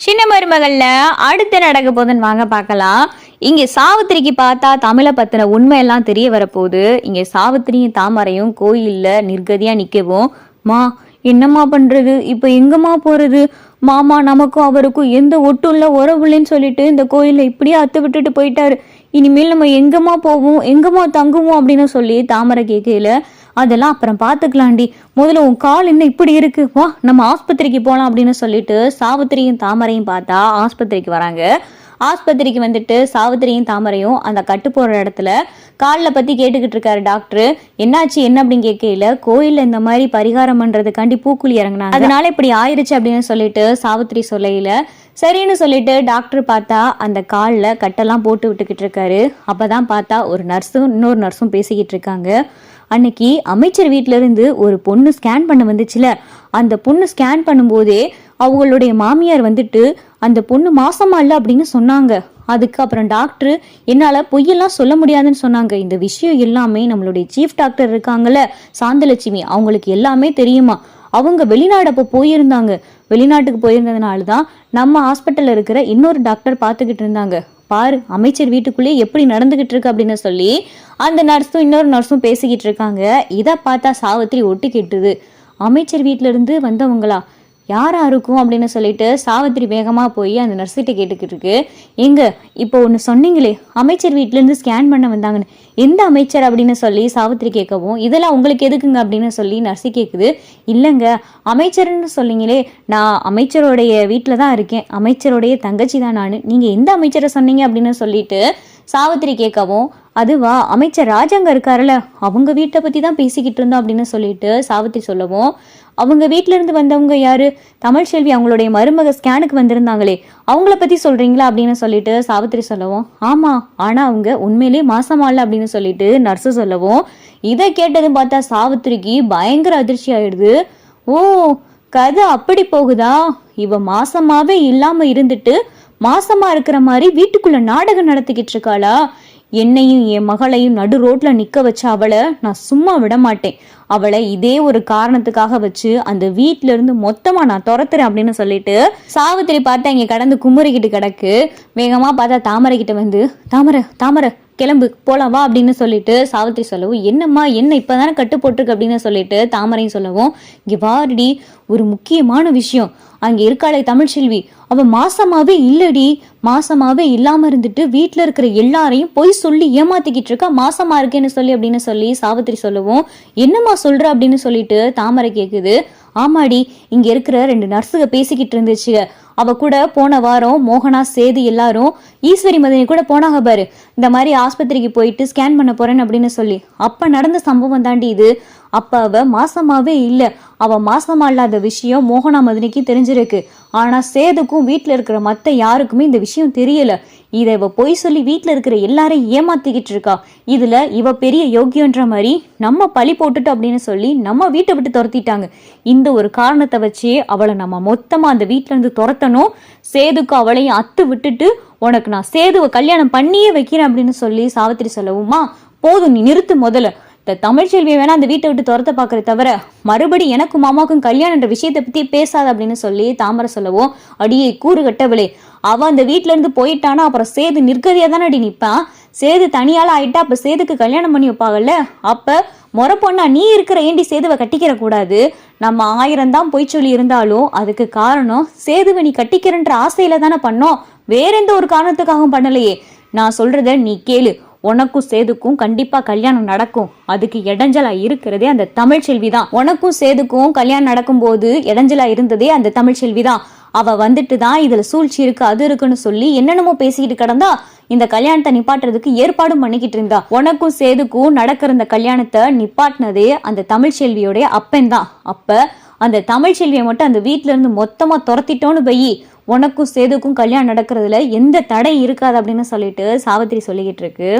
சின்ன மருமகள்ல அடுத்து நடக்க போதுன்னு வாங்க பார்க்கலாம். இங்க சாவித்திரிக்கு பார்த்தா தமிழை பத்தின உண்மையெல்லாம் தெரிய வரப்போகுது. இங்க சாவித்திரியும் தாமரையும் கோயில்ல நிர்கதியா நிக்கவும் மா என்னம்மா பண்றது? இப்ப எங்கம்மா போறது? மாமா நமக்கும் அவருக்கும் எந்த ஒட்டும் இல்ல உறவுலன்னு இல்லைன்னு சொல்லிட்டு இந்த கோயில்ல இப்படியே அத்து விட்டுட்டு போயிட்டாரு. இனிமேல் நம்ம எங்கம்மா போவோம் எங்கம்மா தங்குவோம் அப்படின்னு சொல்லி தாமரை கேட்கல அதெல்லாம் அப்புறம் பார்த்துக்கலாண்டி முதல்ல உன் கால் என்ன இப்படி இருக்கு. வா நம்ம ஆஸ்பத்திரிக்கு போகலாம் அப்படின்னு சொல்லிட்டு சாவித்திரியும் தாமரையும் பார்த்தா ஆஸ்பத்திரிக்கு வராங்க. ஆஸ்பத்திரிக்கு வந்துட்டு சாவித்திரியும் தாமரையும் அந்த கட்டு போடுற இடத்துல காலில் பற்றி கேட்டுக்கிட்டு இருக்காரு டாக்டர். என்னாச்சு என்ன அப்படின்னு கேட்கல கோயிலில் இந்த மாதிரி பரிகாரம் பண்ணுறதுக்காண்டி பூக்குழி இறங்கினாங்க. அதனால இப்படி ஆயிருச்சு அப்படின்னு சொல்லிட்டு சாவித்திரி சொல்லையில் சரின்னு சொல்லிட்டு டாக்டர் பார்த்தா அந்த காலில் கட்டெல்லாம் போட்டு விட்டுக்கிட்டு இருக்காரு. அப்பதான் பார்த்தா ஒரு நர்ஸும் இன்னொரு நர்ஸும் பேசிக்கிட்டு இருக்காங்க. அன்னைக்கு அமைச்சர் வீட்டிலேருந்து இருந்து ஒரு பொண்ணு ஸ்கேன் பண்ண வந்துச்சுல. அந்த பொண்ணு ஸ்கேன் பண்ணும்போதே அவங்களுடைய மாமியார் வந்துட்டு அந்த பொண்ணு மாசமா இல்லை அப்படின்னு சொன்னாங்க. அதுக்கு அப்புறம் டாக்டர் என்னால் பொய்யெல்லாம் சொல்ல முடியாதுன்னு சொன்னாங்க. இந்த விஷயம் எல்லாமே நம்மளுடைய சீஃப் டாக்டர் இருக்காங்கல்ல சாந்தலட்சுமி அவங்களுக்கு எல்லாமே தெரியுமா? அவங்க வெளிநாடு அப்போ போயிருந்தாங்க. வெளிநாட்டுக்கு போயிருந்ததுனால தான் நம்ம ஹாஸ்பிட்டலில் இருக்கிற இன்னொரு டாக்டர் பார்த்துக்கிட்டு இருந்தாங்க. பாரு அமைச்சர் வீட்டுக்குள்ளேயே எப்படி நடந்துகிட்டு இருக்கு அப்படின்னு சொல்லி அந்த நர்ஸும் இன்னொரு நர்ஸும் பேசிக்கிட்டு இருக்காங்க. இதை பார்த்தா சாவித்திரி ஒட்டு கேட்டுது அமைச்சர் வீட்டிலேருந்து இருந்து வந்தவங்களா? யாராக இருக்கும் அப்படின்னு சொல்லிட்டு சாவித்திரி வேகமாக போய் அந்த நர்ஸிட்ட கேட்டுக்கிட்டு இருக்கு. எங்க? இப்போ ஒன்று சொன்னீங்களே அமைச்சர் வீட்டிலேருந்து ஸ்கேன் பண்ண வந்தாங்கன்னு. எந்த அமைச்சர் அப்படின்னு சொல்லி சாவித்திரி கேட்கவும் இதெல்லாம் உங்களுக்கு எதுக்குங்க அப்படின்னு சொல்லி நர்ஸி கேட்குது இல்லைங்க அமைச்சர்னு சொன்னீங்களே நான் அமைச்சருடைய வீட்டில் தான் இருக்கேன். அமைச்சருடைய தங்கச்சி தான் நான். நீங்கள் எந்த அமைச்சரை சொன்னீங்க அப்படின்னு சொல்லிட்டு சாவித்திரி கேட்கவும் அதுவா அமைச்சர் ராஜாங்க இருக்காருல்ல அவங்க வீட்டை பற்றி தான் பேசிக்கிட்டு இருந்தோம் அப்படின்னு சொல்லிட்டு சாவித்திரி சொல்லவும் அவங்க வீட்டிலேருந்து இருந்து வந்தவங்க யாரு? தமிழ்செல்வி அவங்களுடைய மருமக ஸ்கேனுக்கு வந்திருந்தாங்களே அவங்கள பற்றி சொல்கிறீங்களா அப்படின்னு சொல்லிட்டு சாவித்திரி சொல்லவும் ஆமாம் ஆனால் அவங்க உண்மையிலே மாசமால அப்படின்னு சொல்லிட்டு நர்ஸு சொல்லவும் இதை கேட்டதும் பார்த்தா சாவித்திரிக்கு பயங்கர அதிர்ச்சி ஆயிடுது. ஓ கதை அப்படி போகுதா? இவ மாசமாவே இல்லாம இருந்துட்டு மாசமா இருக்கிற மாதிரி வீட்டுக்குள்ள நாடகம் நடத்திக்கிட்டு இருக்காளா? என்னையும் என் மகளையும் நடு ரோட்ல நிக்க வச்ச அவளை நான் சும்மா விட மாட்டேன். அவளை இதே ஒரு காரணத்துக்காக வச்சு அந்த வீட்ல இருந்து மொத்தமா நான் துரத்துறேன் அப்படின்னு சொல்லிட்டு சாவித்திரி பார்த்தா இங்க கடந்து குமுறிக்கிட்டு கிடக்கு. வேகமா பார்த்தா தாமரை கிட்ட வந்து தாமரை தாமரை கிளம்பு போலாம் வா அப்படின்னு சொல்லிட்டு சாவித்திரி சொல்லவும் என்னம்மா என்ன இப்பதானே கட்டு போட்டிருக்கு? அப்படின்னு சொல்லிட்டு தாமரையும் சொல்லவும் இங்கே வாரடி ஒரு முக்கியமான விஷயம். அங்கே இருக்காளே தமிழ்ச்செல்வி. அவள் மாசமாவே இல்லடி. மாசமாவே இல்லாமல் இருந்துட்டு வீட்டில் இருக்கிற எல்லாரையும் போய் சொல்லி ஏமாத்திக்கிட்டு இருக்கா. மாசமா இருக்கேன்னு சொல்லி அப்படின்னு சொல்லி சாவித்திரி சொல்லவும் என்னம்மா சொல்ற? அப்படின்னு சொல்லிட்டு தாமரை கேட்குது ஆமாடி இங்க இருக்கிற ரெண்டு நர்ஸுக பேசிக்கிட்டு இருந்துச்சுங்க. அவ கூட போன வாரம் மோகனா சேது எல்லாரும் ஈஸ்வரி மதினி கூட போனாங்க பாரு. இந்த மாதிரி ஆஸ்பத்திரிக்கு போயிட்டு ஸ்கேன் பண்ண போறேன் அப்படின்னு சொல்லி. அப்ப நடந்த சம்பவம் தாண்டி இது. அப்ப அவ மாசமாவே இல்ல. அவ மாசமா இல்லாத விஷயம் மோகனா மதினிக்கு தெரிஞ்சிருக்கு. ஆனா சேதுக்கும் வீட்டில் இருக்கிற மத்த யாருக்குமே இந்த விஷயம் தெரியல. இதை இவ பொய் சொல்லி வீட்டில் இருக்கிற எல்லாரையும் ஏமாத்திக்கிட்டு இருக்கா. இதுல இவ பெரிய யோகியன்ற மாதிரி நம்ம பழி போட்டுட்டோம் அப்படின்னு சொல்லி நம்ம வீட்டை விட்டு துரத்திட்டாங்க. இந்த ஒரு காரணத்தை வச்சு அவளை நம்ம மொத்தமா அந்த வீட்ல இருந்து துரத்தணும். சேதுக்கு அவளையும் அத்து விட்டுட்டு உனக்கு நான் சேதுவை கல்யாணம் பண்ணியே வைக்கிறேன் அப்படின்னு சொல்லி சாவித்திரி சொல்லவுமா? போதும் நீ நிறுத்து முதல்ல. இந்த தமிழ்ச்செல்வியை வேணா அந்த வீட்டை விட்டு துரத்த பார்க்கறத தவிர மறுபடி எனக்கும் மாமாவுக்கும் கல்யாணன்ற விஷயத்தை பத்தி பேசாத அப்படின்னு சொல்லி தாமரை சொல்லவும் அடியே கூறு கட்டவில்லை. அவ அந்த வீட்ல இருந்து போயிட்டானா அப்புறம் சேது நிற்கதியா தானே அடி நிப்பான் சேது தனியால ஆயிட்டா அப்ப சேதுக்கு கல்யாணம் பண்ணி வைப்பாங்கல்ல? அப்ப முறை பொண்ணா நீ இருக்கிற ஏண்டி சேதுவை கட்டிக்கிற கூடாது? நம்ம ஆயிரம் தான் பொய் சொல்லி இருந்தாலும் அதுக்கு காரணம் சேதுவை நீ கட்டிக்கிறன்ற ஆசையில தானே பண்ணோம். வேற எந்த ஒரு காரணத்துக்காகவும் பண்ணலையே. நான் சொல்றத நீ கேளு. உனக்கும் சேதுக்கும் கண்டிப்பா கல்யாணம் நடக்கும். அதுக்கு இடைஞ்சலா இருக்கிறதே அந்த தமிழ் செல்வி தான் உனக்கும் சேதுக்கும் கல்யாணம் நடக்கும்போது இடைஞ்சலா இருந்ததே அந்த தமிழ் செல்வி தான் அவ வந்துட்டு தான் இதுல சூழ்ச்சி இருக்கு அது இருக்குன்னு சொல்லி என்னென்னமோ பேசிக்கிட்டு கிடந்தா இந்த கல்யாணத்தை நிப்பாட்டுறதுக்கு ஏற்பாடும் பண்ணிக்கிட்டு இருந்தா. உனக்கும் சேதுக்கும் நடக்கிற இந்த கல்யாணத்தை நிப்பாட்டினதே அந்த தமிழ் செல்வியோடைய அப்பன் தான் அப்ப அந்த தமிழ் செல்வியை மட்டும் அந்த வீட்டுல இருந்து மொத்தமா துரத்திட்டோன்னு போய் உனக்கும் சேதுக்கும் கல்யாணம் நடக்கிறதுல எந்த தடை இருக்காது அப்படின்னு சொல்லிட்டு சாவித்திரி சொல்லிக்கிட்டு இருக்கு.